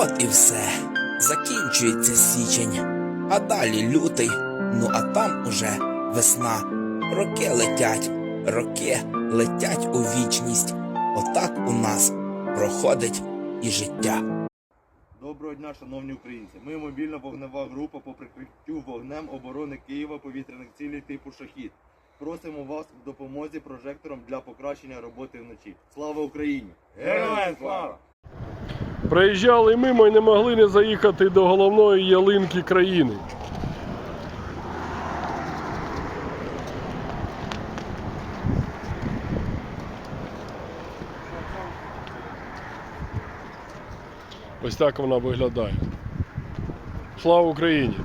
все. Закінчується січень, а далі лютий, ну а там уже весна. Роки летять, роки летять у вічність. Отак у нас проходить і життя. Доброго дня, шановні українці. Ми мобільна вогнева група по прикриттю вогнем оборони Києва повітряних цілей типу шахід. Просимо вас в допомозі прожектором для покращення роботи вночі. Слава Україні! Героям слава! Проїжджали мимо і не могли не заїхати до головної ялинки країни. Ось так вона виглядає. Слава Україні!